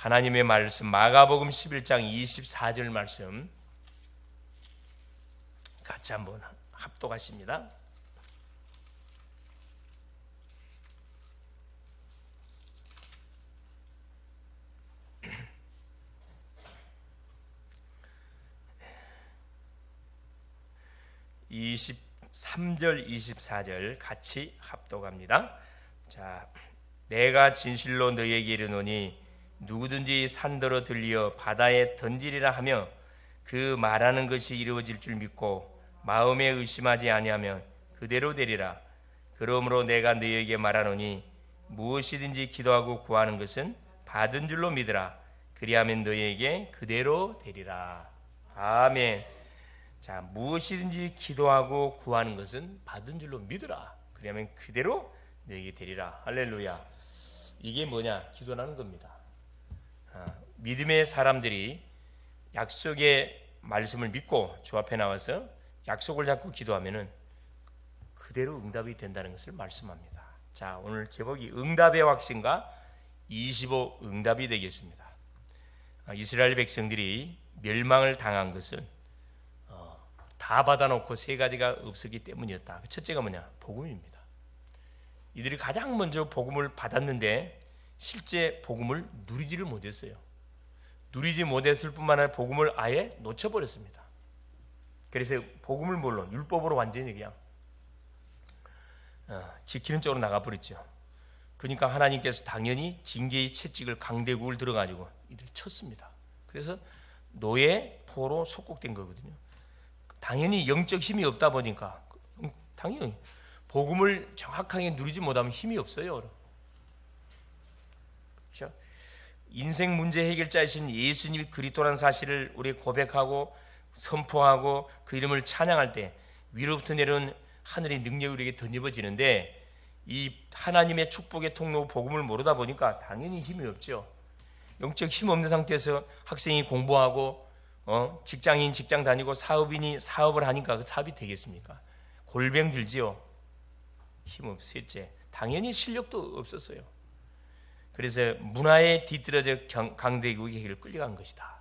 하나님의 말씀 마가복음 11장 24절 말씀 같이 한번 합독하십니다. (23절) (24절) 같이 합독합니다 자 내가 진실로 너희에게 이르노니 누구든지 산더러 들리어 바다에 던지리라 하며 그 말하는 것이 이루어질 줄 믿고 마음에 의심하지 아니하면 그대로 되리라. 그러므로 내가 너희에게 말하노니 무엇이든지 기도하고 구하는 것은 받은 줄로 믿으라. 그리하면 너희에게 그대로 되리라. 아멘. 자, 무엇이든지 기도하고 구하는 것은 받은 줄로 믿으라. 그리하면 그대로 너희에게 되리라. 할렐루야. 이게 뭐냐? 기도라는 겁니다. 아, 믿음의 사람들이 약속의 말씀을 믿고 주 앞에 나와서 약속을 잡고 기도하면은 그대로 응답이 된다는 것을 말씀합니다. 자, 오늘 제목이 응답의 확신과 25 응답이 되겠습니다. 아, 이스라엘 백성들이 멸망을 당한 것은 어, 다 받아놓고 세 가지가 없었기 때문이었다. 첫째가 뭐냐? 복음입니다. 이들이 가장 먼저 복음을 받았는데 실제 복음을 누리지를 못했어요. 누리지 못했을 뿐만 아니라 복음을 아예 놓쳐버렸습니다. 그래서 복음을 뭘로 율법으로 완전히 그냥 어, 지키는 쪽으로 나가버렸죠. 그러니까 하나님께서 당연히 징계의 채찍을 강대국을 들어가지고 이들 쳤습니다. 그래서 노예 포로 속국된 거거든요. 당연히 영적 힘이 없다 보니까 음, 당연히 복음을 정확하게 누리지 못하면 힘이 없어요. 그렇죠? 인생 문제 해결자이신 예수님이 그리스도라는 사실을 우리 고백하고 선포하고 그 이름을 찬양할 때 위로부터 내려온 하늘의 능력이 우리에게 덧입어지는데 이 하나님의 축복의 통로 복음을 모르다 보니까 당연히 힘이 없죠. 영적 힘 없는 상태에서 학생이 공부하고 어? 직장인 직장 다니고 사업인이 사업을 하니까 그 사업이 되겠습니까? 골병 들지요. 힘 없었지. 당연히 실력도 없었어요. 그래서 문화에 뒤떨어져 강대국의 길을 끌려간 것이다.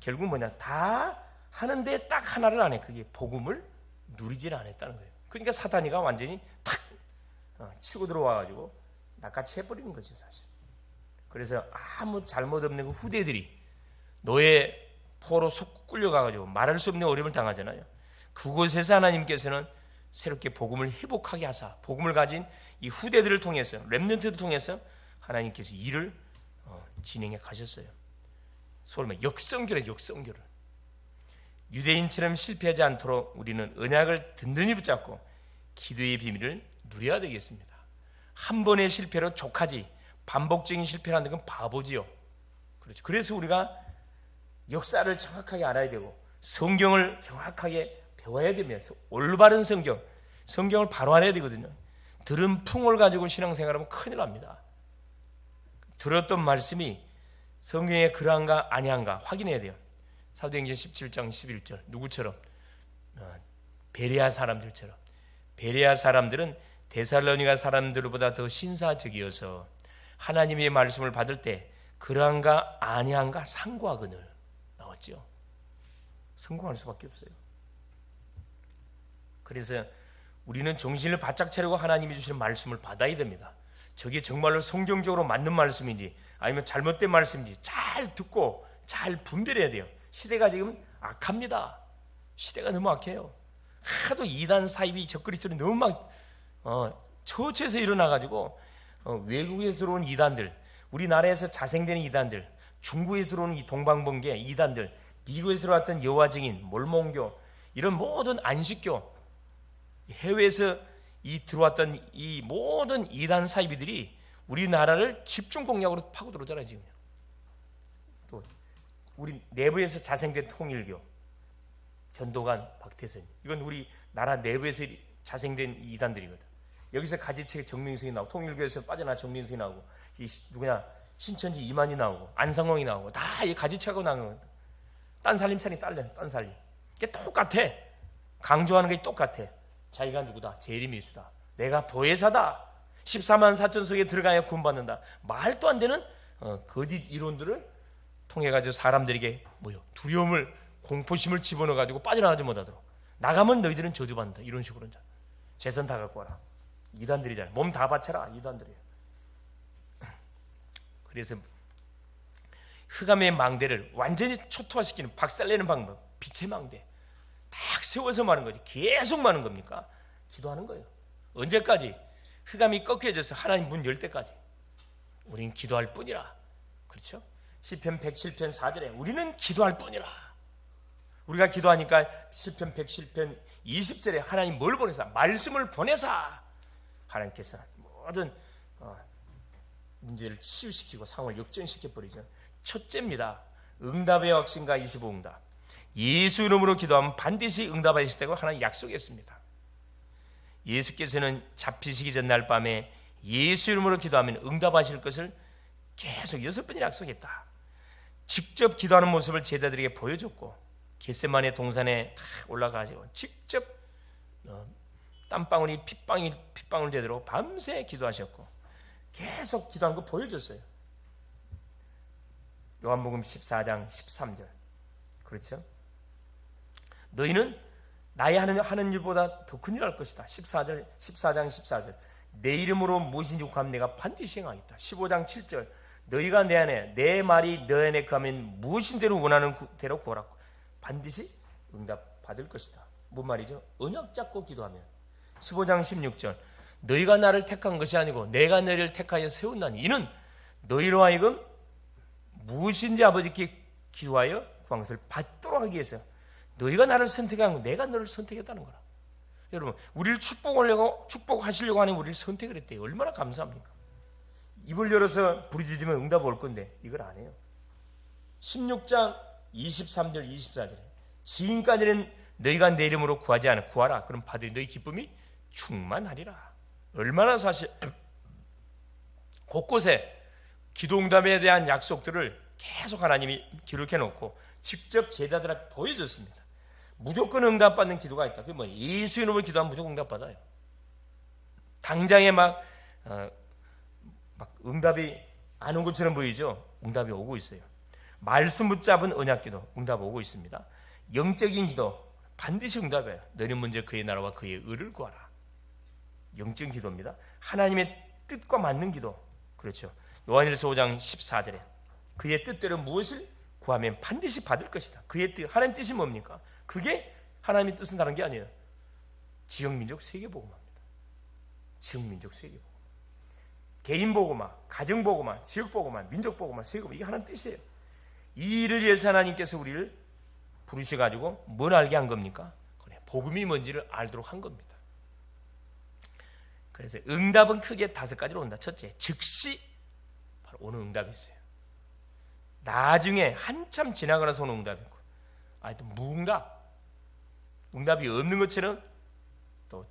결국 뭐냐? 다 하는데 딱 하나를 안 해. 그게 복음을 누리질 않았다는 거예요. 그러니까 사탄이가 완전히 탁 어, 치고 들어와가지고 낚아채 해버리는 거죠, 사실. 그래서 아무 잘못 없는 그 후대들이 노예 포로 속 끌려가가지고 말할 수 없는 어려움을 당하잖아요. 그곳에서 하나님께서는 새롭게 복음을 회복하게 하사 복음을 가진 이 후대들을 통해서 렘넌트를 통해서 하나님께서 일을 어, 진행해 가셨어요. 소위 말 역성교래 역성교를 유대인처럼 실패하지 않도록 우리는 언약을 든든히 붙잡고 기도의 비밀을 누려야 되겠습니다. 한 번의 실패로 족하지 반복적인 실패라는 건 바보지요. 그렇죠. 그래서 우리가 역사를 정확하게 알아야 되고 성경을 정확하게 배워야 되면서 올바른 성경, 성경을 바로 알아야 되거든요. 들은 풍을 가지고 신앙생활하면 큰일 납니다. 들었던 말씀이 성경에 그러한가 아니한가 확인해야 돼요. 사도행전 17장 11절 누구처럼 어, 베레아 사람들처럼 베레아 사람들은 데살로니가 사람들보다 더 신사적이어서 하나님의 말씀을 받을 때 그러한가 아니한가 상고하거늘 나왔죠. 성공할 수밖에 없어요. 그래서 우리는 정신을 바짝 차리고 하나님이 주시는 말씀을 받아야 됩니다. 저게 정말로 성경적으로 맞는 말씀인지 아니면 잘못된 말씀인지 잘 듣고 잘 분별해야 돼요. 시대가 지금 악합니다. 시대가 너무 악해요. 하도 이단 사입이 적그리스도를 너무 막 어, 처처에서 일어나가지고 어, 외국에서 들어온 이단들, 우리나라에서 자생되는 이단들, 중국에 들어오는 이 동방번개 이단들, 미국에서 들어왔던 여호와 증인, 몰몬교 이런 모든 안식교 해외에서 이 들어왔던 이 모든 이단 사이비들이 우리나라를 집중 공략으로 파고 들어오잖아요 지금. 또 우리 내부에서 자생된 통일교 전도관 박태선 이건 우리 나라 내부에서 자생된 이단들이거든. 여기서 가지책 정민승이 나오고 통일교에서 빠져나 정민승이 나오고 이 누구냐 신천지 이만이 나오고 안상홍이 나오고 다 이 가지책하고 나오는 거다. 딴 살림살이 딸려 딴 살림. 이게 똑같아. 강조하는 게 똑같아. 자기가 누구다? 재림이수다. 내가 보혜사다. 14만 4천 속에 들어가야 구원받는다. 말도 안 되는 어, 거짓 이론들을 통해 가지고 사람들에게 뭐요? 두려움을 공포심을 집어넣어 가지고 빠져나가지 못하도록. 나가면 너희들은 저주받는다. 이런 식으로 이제 재산 다 갖고 와라. 이단들이잖아요 몸다 바쳐라. 이단들이에요 그래서 흑암의 망대를 완전히 초토화시키는 박살내는 방법. 빛의 망대 딱 세워서 마는 거지. 계속 마는 겁니까? 기도하는 거예요. 언제까지? 흑암이 꺾여져서 하나님 문 열 때까지. 우린 기도할 뿐이라. 그렇죠? 시편 107편 4절에 우리는 기도할 뿐이라. 우리가 기도하니까 시편 107편 20절에 하나님 뭘 보내사? 말씀을 보내사. 하나님께서 모든 어, 문제를 치유시키고 상황을 역전시켜 버리죠. 첫째입니다. 응답의 확신과 25응답. 예수 이름으로 기도하면 반드시 응답하시다고 하나님 약속했습니다. 예수께서는 잡히시기 전날 밤에 예수 이름으로 기도하면 응답하실 것을 계속 여섯 번이나 약속했다. 직접 기도하는 모습을 제자들에게 보여줬고 겟세만의 동산에 탁 올라가지고 직접 어, 땀방울이 핏방울 핏방울 되도록 밤새 기도하셨고 계속 기도한 거 보여줬어요. 요한복음 14장 13절 그렇죠? 너희는 나의 하는 하는 일보다 더 큰 일 할 것이다. 14절 14장 14절 내 이름으로 무엇인지 구하면 내가 반드시 행하겠다. 15장 7절 너희가 내 안에 내 말이 너 안에 가면 무엇인 대로 원하는 대로 구하라. 반드시 응답 받을 것이다. 뭔 말이죠? 언약 잡고 기도하면 15장 16절 너희가 나를 택한 것이 아니고 내가 너희를 택하여 세운다니 이는 너희로 하여금 무엇인지 아버지께 기도하여 구한 것을 받도록 하기 위해서 너희가 나를 선택한 거 내가 너를 선택했다는 거라. 여러분 우리를 축복하려고 축복하시려고 하는 우리를 선택을 했대요. 얼마나 감사합니까? 입을 열어서 부르짖으면 응답 올 건데 이걸 안 해요. 16장 23절 24절에 지금까지는 너희가 내 이름으로 구하지 않아 구하라 그럼 받으리 너희 기쁨이 충만하리라 얼마나 사실 곳곳에 기도응답에 대한 약속들을 계속 하나님이 기록해 놓고 직접 제자들한테 보여줬습니다 무조건 응답받는 기도가 있다 그게 뭐 예수 이름으로 기도하면 무조건 응답받아요 당장에 막, 어, 막 응답이 안 온 것처럼 보이죠 응답이 오고 있어요 말씀 붙잡은 언약 기도 응답 오고 있습니다. 영적인 기도 반드시 응답해요. 너는 먼저 그의 나라와 그의 의를 구하라. 영적인 기도입니다. 하나님의 뜻과 맞는 기도. 그렇죠. 요한일서 5장 14절에 그의 뜻대로 무엇을 구하면 반드시 받을 것이다. 그의 뜻, 하나님 뜻이 뭡니까? 그게 하나님의 뜻은 다른 게 아니에요. 지역 민족 세계 보고마입니다. 지역 민족 세계 보고. 개인 보고마, 가정 보고마, 지역 보고마, 민족 보고마, 세계 보고마 이게 하나님 뜻이에요. 이 일을 위해서 하나님께서 우리를 부르셔가지고 뭘 알게 한 겁니까? 그래, 복음이 뭔지를 알도록 한 겁니다. 그래서 응답은 크게 다섯 가지로 온다. 첫째, 즉시 바로 오는 응답이 있어요. 나중에 한참 지나가서 오는 응답이 있고, 아니 또 무응답, 응답이 없는 것처럼 또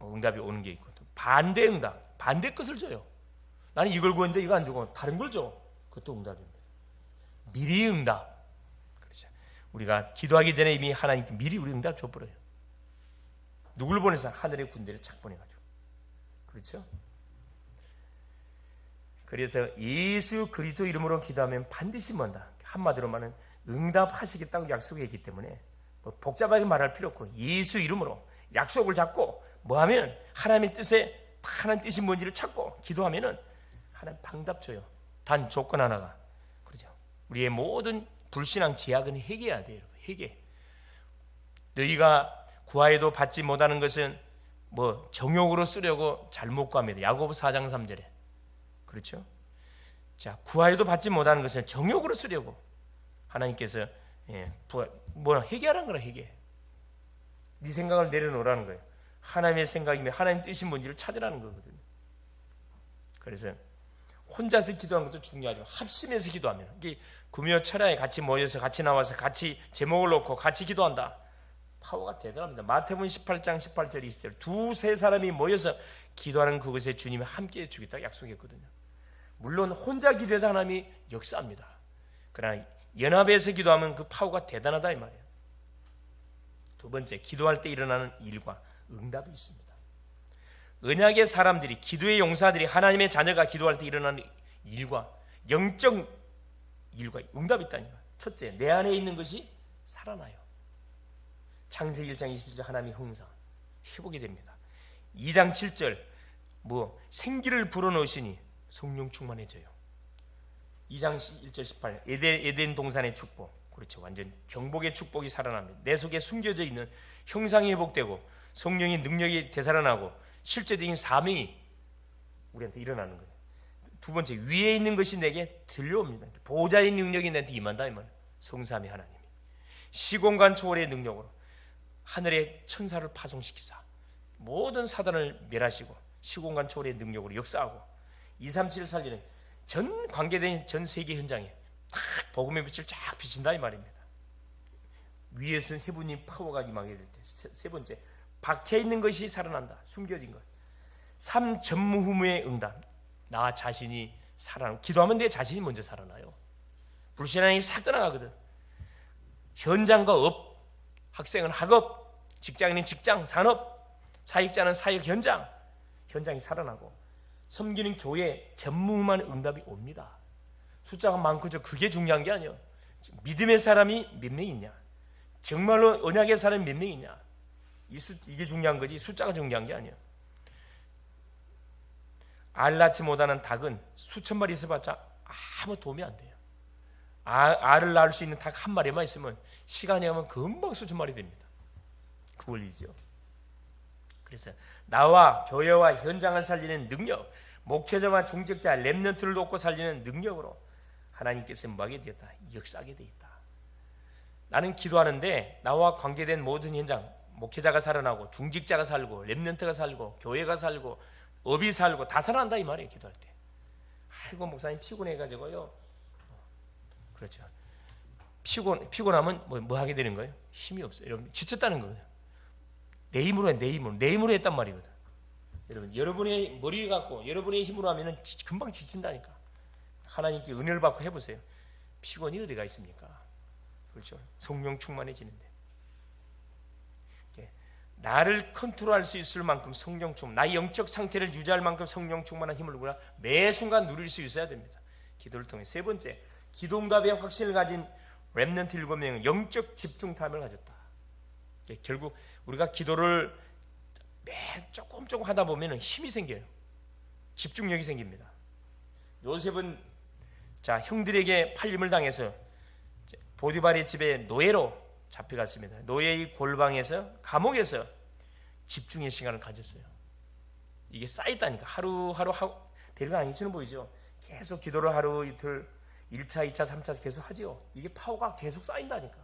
응답이 오는 게 있고, 또 반대 응답, 반대 것을 줘요. 나는 이걸 구했는데 이거 안 주고 다른 걸 줘. 그것도 응답입니다. 미리 응답. 그렇죠. 우리가 기도하기 전에 이미 하나님께 미리 우리 응답 줘버려요. 누굴 보내서 하늘의 군대를 착 보내가지고. 그렇죠? 그래서 예수 그리스도 이름으로 기도하면 반드시 뭔다. 한마디로 말하면 응답하시겠다고 약속했기 때문에 뭐 복잡하게 말할 필요 없고 예수 이름으로 약속을 잡고 뭐 하면 하나님의 뜻에 하나님 뜻이 뭔지를 찾고 기도하면은 하나님 방답 줘요. 단 조건 하나가 우리의 모든 불신앙 제약은 해결해야 돼요. 해결. 너희가 구하에도 받지 못하는 것은 뭐 정욕으로 쓰려고 잘못 구합니다. 야고보 4장 3절에. 그렇죠? 자, 구하에도 받지 못하는 것은 정욕으로 쓰려고 하나님께서 예, 뭐 해결하는 거라 해결. 네 생각을 내려놓으라는 거예요. 하나님의 생각이면 하나님 뜻이 뭔지를 찾으라는 거거든요. 그래서 혼자서 기도하는 것도 중요하지만 합심해서 기도하면 이게 구미호 철야에 같이 모여서 같이 나와서 같이 제목을 놓고 같이 기도한다. 파워가 대단합니다. 마태복음 18장 18절 20절 두세 사람이 모여서 기도하는 그것에 주님이 함께 해 주겠다 약속했거든요. 물론 혼자 기도해도 하나님이 역사합니다. 그러나 연합해서 기도하면 그 파워가 대단하다 이 말이에요. 두 번째, 기도할 때 일어나는 일과 응답이 있습니다. 언약의 사람들이 기도의 용사들이 하나님의 자녀가 기도할 때 일어나는 일과 영적 일과 응답이 있다니까. 첫째, 내 안에 있는 것이 살아나요. 창세기 1장 27절 하나님의 형상 회복이 됩니다. 2장 7절 뭐 생기를 불어넣으시니 성령 충만해져요. 2장 1절 18 에덴, 에덴 동산의 축복 그렇죠. 완전 정복의 축복이 살아납니다. 내 속에 숨겨져 있는 형상이 회복되고 성령의 능력이 되살아나고 실제적인 사명이 우리한테 일어나는 거예요. 두 번째 위에 있는 것이 내게 들려옵니다. 보좌의 능력이 내한테 임한다 이 말. 성삼위 하나님이 시공간 초월의 능력으로 하늘의 천사를 파송시키사 모든 사단을 멸하시고 시공간 초월의 능력으로 역사하고 237을 살리는 전 관계된 전 세계 현장에 딱 복음의 빛을 쫙 비친다 이 말입니다. 위에서는 해부님 파워가 임하게 될 때 세 번째 박혀 있는 것이 살아난다 숨겨진 것. 삼 전무후무의 응답 나 자신이 살아나 기도하면 내 자신이 먼저 살아나요. 불신앙이 싹 떠나가거든. 현장과 업, 학생은 학업, 직장인은 직장, 산업, 사역자는 사역 현장, 현장이 살아나고 섬기는 교회 전무후무한 응답이 옵니다. 숫자가 많고 저 그게 중요한 게 아니에요. 믿음의 사람이 몇명 있냐? 정말로 언약의 사람이 몇명 있냐? 이 수, 이게 중요한 거지 숫자가 중요한 게 아니에요. 알 낳지 못하는 닭은 수천 마리 있어봤자 아무 도움이 안 돼요. 알, 알을 낳을 수 있는 닭 한 마리만 있으면 시간이 가면 금방 수천 마리 됩니다. 그 원리죠. 그래서 나와 교회와 현장을 살리는 능력, 목회자와 중직자, 렘넌트를 돕고 살리는 능력으로 하나님께서 뭐하게 되었다. 역사하게 되어 있다. 나는 기도하는데 나와 관계된 모든 현장, 목회자가 살아나고 중직자가 살고 렘넌트가 살고 교회가 살고 업이 살고 다 살아난다 이 말이에요 기도할 때. 아이고 목사님 피곤해 가지고요. 그렇죠. 피곤 피곤하면 뭐, 뭐 하게 되는 거예요? 힘이 없어요. 여러분 지쳤다는 거예요. 내 힘으로 해, 내 힘으로 내 힘으로 했단 말이거든. 여러분 여러분의 머리를 갖고 여러분의 힘으로 하면은 지- 금방 지친다니까. 하나님께 은혜를 받고 해보세요. 피곤이 어디가 있습니까? 그렇죠. 성령 충만해지는데. 이렇게 나를 컨트롤할 수 있을 만큼 성령 충만, 나의 영적 상태를 유지할 만큼 성령 충만한 힘을 누구나 매 순간 누릴 수 있어야 됩니다. 기도를 통해 세 번째, 기도 응답의 확신을 가진 렘넌트 일곱 명은 영적 집중 탐을 가졌다. 이게 결국 우리가 기도를 매 조금 조금 하다 보면 힘이 생겨요. 집중력이 생깁니다. 요셉은 자 형들에게 팔림을 당해서 보디발의 집에 노예로 잡혀갔습니다. 노예의 골방에서 감옥에서 집중의 시간을 가졌어요. 이게 쌓였다니까 하루하루 하고 대리가 아니처럼 보이죠. 계속 기도를 하루 이틀 1차, 2차, 3차 계속 하지요. 이게 파워가 계속 쌓인다니까.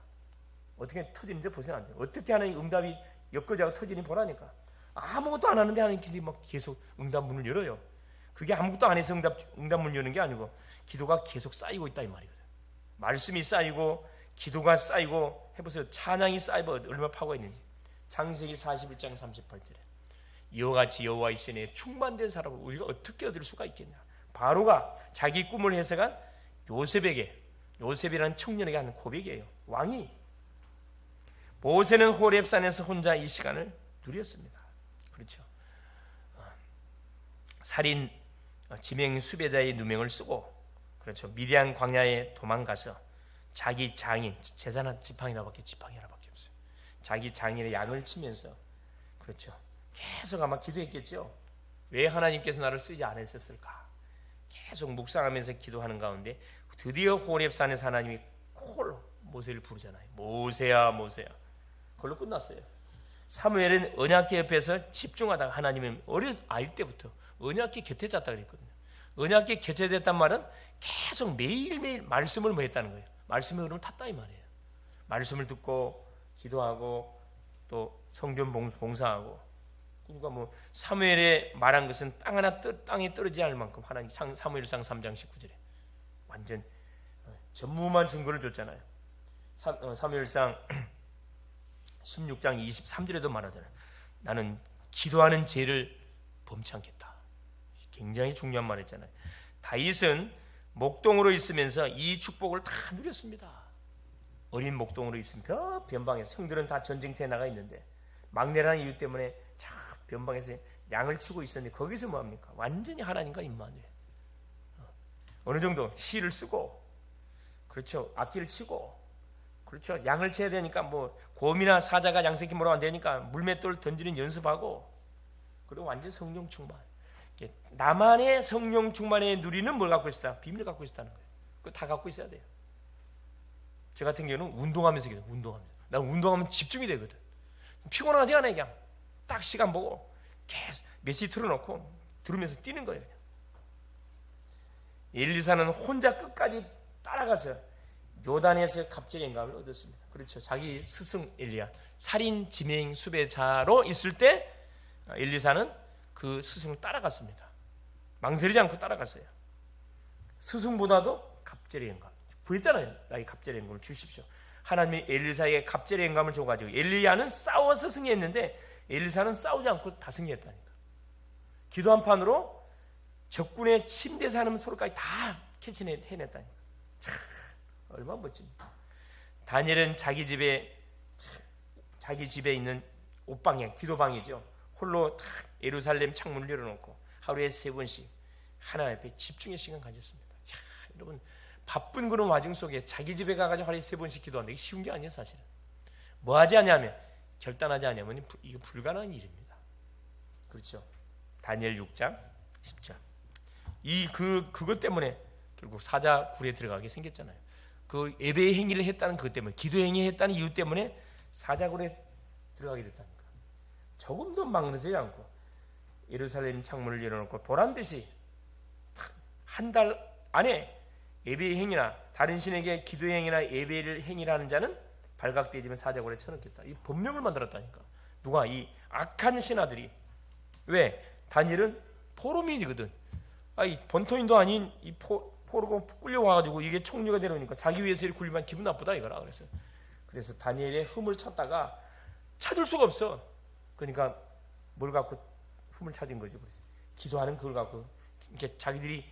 어떻게 터지는지 보세요. 어떻게 하는 응답이 엮어자가 터지니 보라니까. 아무것도 안 하는데 하나님께서 막 계속 응답 문을 열어요. 그게 아무것도 안 해서 응답, 응답 문 여는 게 아니고 기도가 계속 쌓이고 있다 이 말이거든. 말씀이 쌓이고 기도가 쌓이고 해보세요. 찬양이 쌓이고 얼마나 파워가 있는지. 창세기 41장 38절에 이와 같이 여호와의 신에 충만된 사람을 우리가 어떻게 얻을 수가 있겠냐. 바로가 자기 꿈을 해석한 요셉에게 요셉이라는 청년에게 하는 고백이에요. 왕이 모세는 호렙산에서 혼자 이 시간을 누렸습니다. 그렇죠. 어, 살인 어, 지명 수배자의 누명을 쓰고 그렇죠. 미디안 광야에 도망가서 자기 장인 재산 한 지팡이 하나밖에 지팡이 하나밖에 없어요. 자기 장인의 양을 치면서 그렇죠. 계속 아마 기도했겠죠. 왜 하나님께서 나를 쓰지 않으셨을까? 계속 묵상하면서 기도하는 가운데 드디어 호렙산에서 하나님이 콜 모세를 부르잖아요. 모세야 모세야. 그걸로 끝났어요. 사무엘은 언약궤 옆에서 집중하다가 하나님은 어린 아이 때부터 언약궤 곁에 잤다 그랬거든요. 언약궤 곁에 됐단 말은 계속 매일매일 말씀을 뭐 했다는 거예요. 말씀의 흐름을 탔다 이 말이에요. 말씀을 듣고 기도하고 또 성전 봉- 봉사하고 그러니까 뭐 사무엘의 말한 것은 땅 하나 떠, 땅에 떨어지지 않을 만큼 하나님 상- 사무엘상 3장 19절에 완전 어, 전무만 증거를 줬잖아요. 사, 어, 사무엘상 16장 23절에도 말하잖아요. 나는 기도하는 죄를 범치 않겠다. 굉장히 중요한 말했잖아요. 다윗은 목동으로 있으면서 이 축복을 다 누렸습니다. 어린 목동으로 있으면 저 변방에서 형들은 다 전쟁터에 나가 있는데 막내라는 이유 때문에 저 변방에서 양을 치고 있었는데 거기서 뭐 합니까? 완전히 하나님과 임마누엘. 어. 어느 정도 시를 쓰고 그렇죠 악기를 치고 그렇죠. 양을 쳐야 되니까 뭐 곰이나 사자가 양새끼 몰아안 되니까 물맷돌 던지는 연습하고 그리고 완전 성령 충만. 나만의 성령 충만의 누리는 뭘 갖고 있다? 비밀을 갖고 있다는 거예요. 그거 다 갖고 있어야 돼요. 저 같은 경우는 운동하면서 기도 운동하면서 난 운동하면 집중이 되거든. 피곤하지 않아 그냥. 딱 시간 보고 계속 메시 틀어놓고 들으면서 뛰는 거예요 그냥. 엘리사는 혼자 끝까지 따라가서 요단에서 갑절의 영감을 얻었습니다. 그렇죠. 자기 스승 엘리야 살인 지명 수배자로 있을 때 엘리사는 그 스승을 따라갔습니다. 망설이지 않고 따라갔어요. 스승보다도 갑절의 영감 구했잖아요. 나에게 갑절의 영감을 주십시오. 하나님이 엘리사에게 갑절의 영감을 줘가지고 엘리야는 싸워서 승리했는데 엘리사는 싸우지 않고 다 승리했다니까. 기도 한 판으로 적군의 침대 사는 소리까지 다 캐치해냈다니까. 참 얼마나 멋집니까? 다니엘은 자기 집에 자기 집에 있는 옷방에 기도방이죠. 홀로 탁 예루살렘 창문을 열어놓고 하루에 세 번씩 하나님 앞에 집중의 시간 가졌습니다. 야, 여러분 바쁜 그런 와중 속에 자기 집에 가가지고 하루에 세 번씩 기도하는 게 쉬운 게 아니에요 사실은. 뭐 하지 않냐면 결단하지 않으면 이거 불가능한 일입니다. 그렇죠. 다니엘 6장 10절. 이 그 그것 때문에 결국 사자 굴에 들어가게 생겼잖아요. 그 예배의 행위를 했다는 그것 때문에 기도 행위 했다는 이유 때문에 사자 굴에 들어가게 됐다니까. 조금도 막내지 않고 예루살렘 창문을 열어놓고 보란 듯이 한 달 안에 예배의 행위나 다른 신에게 기도의 행위나 예배를 행위라는 자는 발각되지만 사자굴에 쳐넣겠다. 이 법령을 만들었다니까. 누가 이 악한 신하들이 왜 다니엘은 포로민이거든. 아이 본토인도 아닌 이 포, 포로가 끌려와가지고 이게 총리가 되려니까 자기 위해서 이렇게 굴리면 기분 나쁘다 이거라 그래서 그래서 다니엘의 흠을 찾다가 찾을 수가 없어. 그러니까 뭘 갖고 흠을 찾은 거죠. 그래서 기도하는 그걸 갖고 이제 자기들이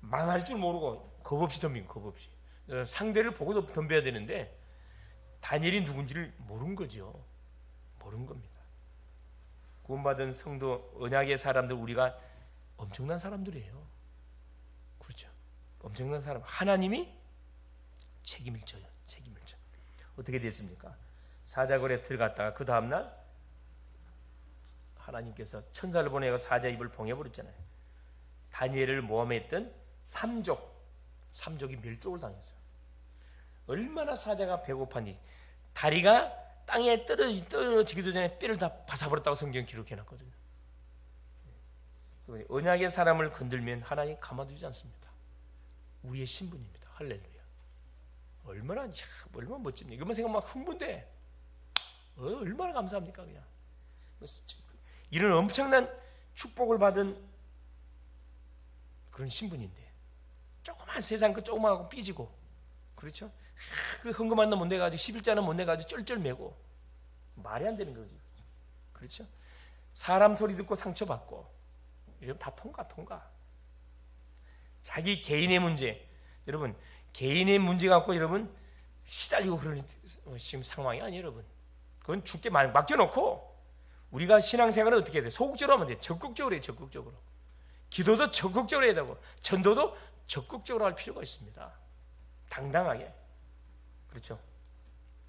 망할 줄 모르고 겁 없이 덤빈 겁 없이 어, 상대를 보고도 덤벼야 되는데 다니엘이 누군지를 모른 거죠. 모른 겁니다. 구원받은 성도 언약의 사람들 우리가 엄청난 사람들이에요. 엄청난 사람. 하나님이 책임을 져요. 책임을 져. 어떻게 됐습니까? 사자굴에 들어갔다가 그 다음 날 하나님께서 천사를 보내고 사자 입을 봉해 버렸잖아요. 다니엘을 모함했던 삼족, 삼족이 멸종을 당했어요. 얼마나 사자가 배고파니 다리가 땅에 떨어지, 떨어지기도 전에 뼈를 다 바사버렸다고 성경 기록해 놨거든요. 언약의 사람을 건들면 하나님 가만두지 않습니다. 우리의 신분입니다. 할렐루야. 얼마나 야, 얼마나 멋집니까? 이것만 생각하면 흥분돼. 어, 얼마나 감사합니까 그냥. 이런 엄청난 축복을 받은 그런 신분인데 조그만 세상 그 조그마하고 삐지고 그렇죠? 그 헌금한 놈못 내가지고 11자는 못 내가지고 쩔쩔매고 말이 안 되는 거지. 그렇죠? 사람 소리 듣고 상처받고 이러면 다 통과 통과. 자기 개인의 문제 여러분 개인의 문제 갖고 여러분 시달리고 그러는 지금 상황이 아니에요 여러분. 그건 죽게 맡겨놓고 우리가 신앙생활을 어떻게 해야 돼? 소극적으로 하면 돼. 적극적으로 해 적극적으로. 기도도 적극적으로 해야 되고 전도도 적극적으로 할 필요가 있습니다. 당당하게. 그렇죠?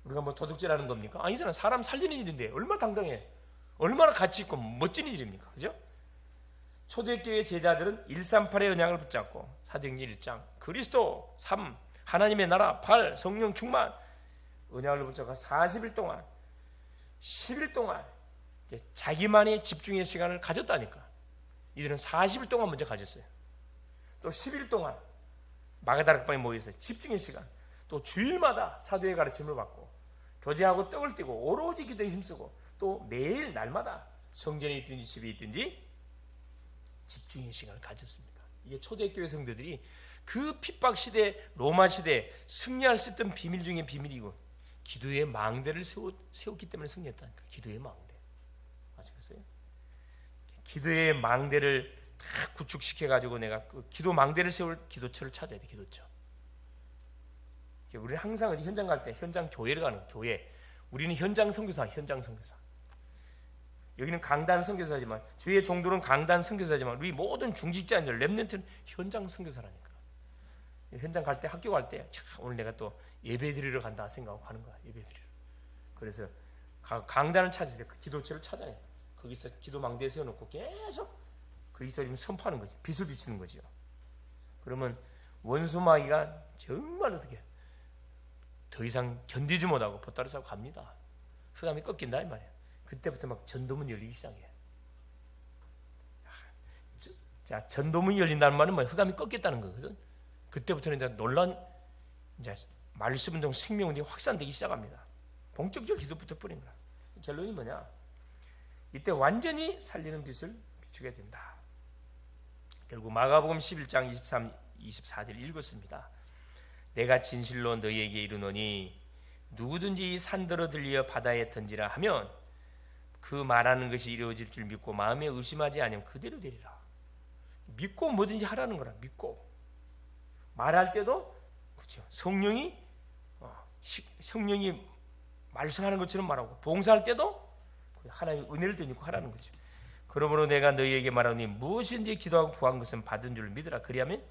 우리가 뭐 도둑질 하는 겁니까? 아니잖아. 사람 살리는 일인데 얼마나 당당해. 얼마나 가치 있고 멋진 일입니까? 그죠? 초대교회 제자들은 138의 언약을 붙잡고 사도행전 1장 그리스도 3 하나님의 나라 8 성령 충만 언약을 붙잡고 40일 동안 10일 동안 자기만의 집중의 시간을 가졌다니까. 이들은 40일 동안 먼저 가졌어요. 또 10일 동안 마가다락방에 모여서 집중의 시간. 또 주일마다 사도의 가르침을 받고 교제하고 떡을 띠고 오로지 기도에 힘쓰고 또 매일 날마다 성전에 있든지 집에 있든지 집중의 시간을 가졌습니다. 이게 초대교회 성도들이 그 핍박 시대 로마 시대 승리할 수 있던 비밀 중에 비밀이고 기도의 망대를 세웠, 세웠기 때문에 승리했다니까. 기도의 망대. 아시겠어요? 기도의 망대를 다 구축시켜 가지고 내가 그 기도 망대를 세울 기도처를 찾아야 돼. 기도처. 우리는 항상 현장 갈 때 현장 교회를 가는 교회. 우리는 현장 선교사, 현장 선교사. 여기는 강단 선교사지만 주의 종들은 강단 선교사지만 우리 모든 중직자들 렘넌트는 현장 선교사라니까. 현장 갈 때 학교 갈 때 오늘 내가 또 예배 드리러 간다 생각하고 가는 거야 예배 드리러. 그래서 가- 강단을 찾으세요. 그 기도처를 찾아내. 거기서 기도 망대에 세워놓고 계속 그리스도님 선포하는 거지. 빛을 비치는 거죠. 그러면 원수 마귀가 정말 어떻게 더 이상 견디지 못하고 보따리 싸고 갑니다. 흑암이 꺾인다 이 말이야. 그때부터 막 전도문 열리기 시작해. 자, 전도문이 열린다는 말은 뭐 흑암이 꺾였다는 거거든. 그때부터는 이제 놀란 이제 말씀 운동 생명운동이 확산되기 시작합니다. 본격적으로 기도부터 뿌린 거야. 결론이 뭐냐? 이때 완전히 살리는 빛을 비추게 된다. 결국 마가복음 11장 23, 24절 읽었습니다. 내가 진실로 너희에게 이르노니 누구든지 이 산더러 들려 바다에 던지라 하면 그 말하는 것이 이루어질 줄 믿고 마음에 의심하지 않으면 그대로 되리라. 믿고 뭐든지 하라는 거라. 믿고 말할 때도 그렇죠. 성령이 어, 시- 성령이 말씀하는 것처럼 말하고 봉사할 때도 하나님 은혜를 드니고 하라는 거죠. 그러므로 내가 너희에게 말하니 무엇인지 기도하고 구한 것은 받은 줄 믿으라. 그리하면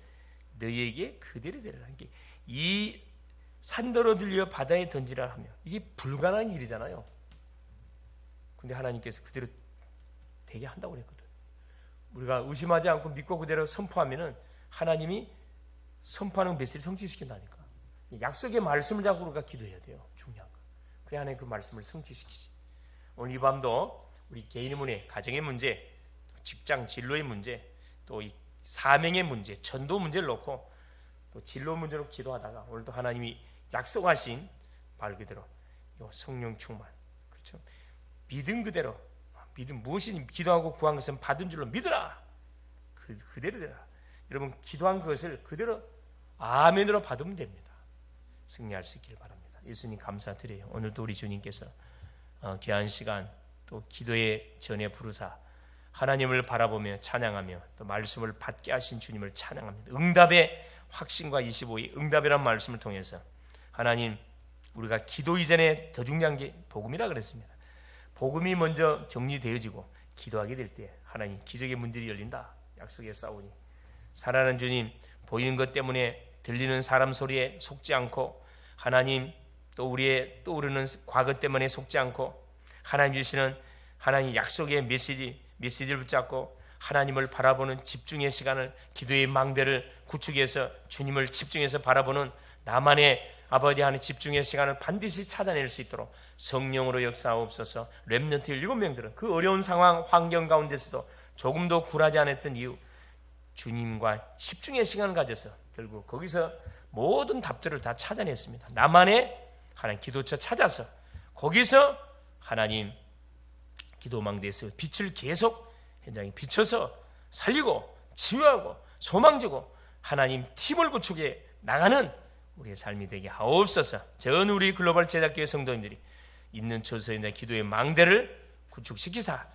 너희에게 그대로 되리라. 이게 이 산더러 들려 바다에 던지라 하며 이게 불가능한 일이잖아요. 근데 하나님께서 그대로 되게 한다고 그랬거든. 우리가 의심하지 않고 믿고 그대로 선포하면은 하나님이 선포하는 메시지를 성취시킨다니까. 약속의 말씀을 잡고 우리가 기도해야 돼요. 중요한 거. 그래야 하나님 그 말씀을 성취시키지. 오늘 이 밤도 우리 개인의 문제, 가정의 문제, 직장 진로의 문제, 또 이 사명의 문제, 전도 문제를 놓고 또 진로 문제로 기도하다가 오늘도 하나님이 약속하신 말 그대로 요 성령 충만, 그렇죠? 믿음 그대로 믿음 무엇이 기도하고 구한 것은 받은 줄로 믿으라. 그 그대로 되라. 여러분 기도한 것을 그대로 아멘으로 받으면 됩니다. 승리할 수 있기를 바랍니다. 예수님 감사드려요. 오늘도 우리 주님께서 어, 귀한 시간 또 기도의 전에 부르사 하나님을 바라보며 찬양하며 또 말씀을 받게 하신 주님을 찬양합니다. 응답의 확신과 25의 응답이란 말씀을 통해서 하나님 우리가 기도 이전에 더 중요한 게 복음이라 그랬습니다. 복음이 먼저 정리되어지고 기도하게 될 때 하나님 기적의 문들이 열린다. 약속에 싸우니 살아나는 주님 보이는 것 때문에 들리는 사람 소리에 속지 않고 하나님 또 우리의 떠오르는 과거 때문에 속지 않고 하나님 주시는 하나님 약속의 메시지 메시지를 붙잡고 하나님을 바라보는 집중의 시간을 기도의 망대를 구축해서 주님을 집중해서 바라보는 나만의 아버지 하나님 집중의 시간을 반드시 찾아낼 수 있도록 성령으로 역사하옵소서 렘넌트 일곱 명들은 그 어려운 상황 환경 가운데서도 조금도 굴하지 않았던 이유 주님과 집중의 시간을 가져서 결국 거기서 모든 답들을 다 찾아냈습니다. 나만의 하나님 기도처 찾아서 거기서 하나님 기도망대에서 빛을 계속 현장에 비춰서 살리고 치유하고 소망 주고 하나님 팀을 구축해 나가는 우리의 삶이 되게 하옵소서. 전 우리 글로벌 제작교회 성도님들이 있는 처소에 기도의 망대를 구축시키사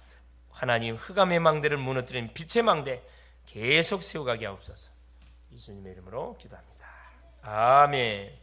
하나님 흑암의 망대를 무너뜨리는 빛의 망대 계속 세워가게 하옵소서. 예수님의 이름으로 기도합니다. 아멘.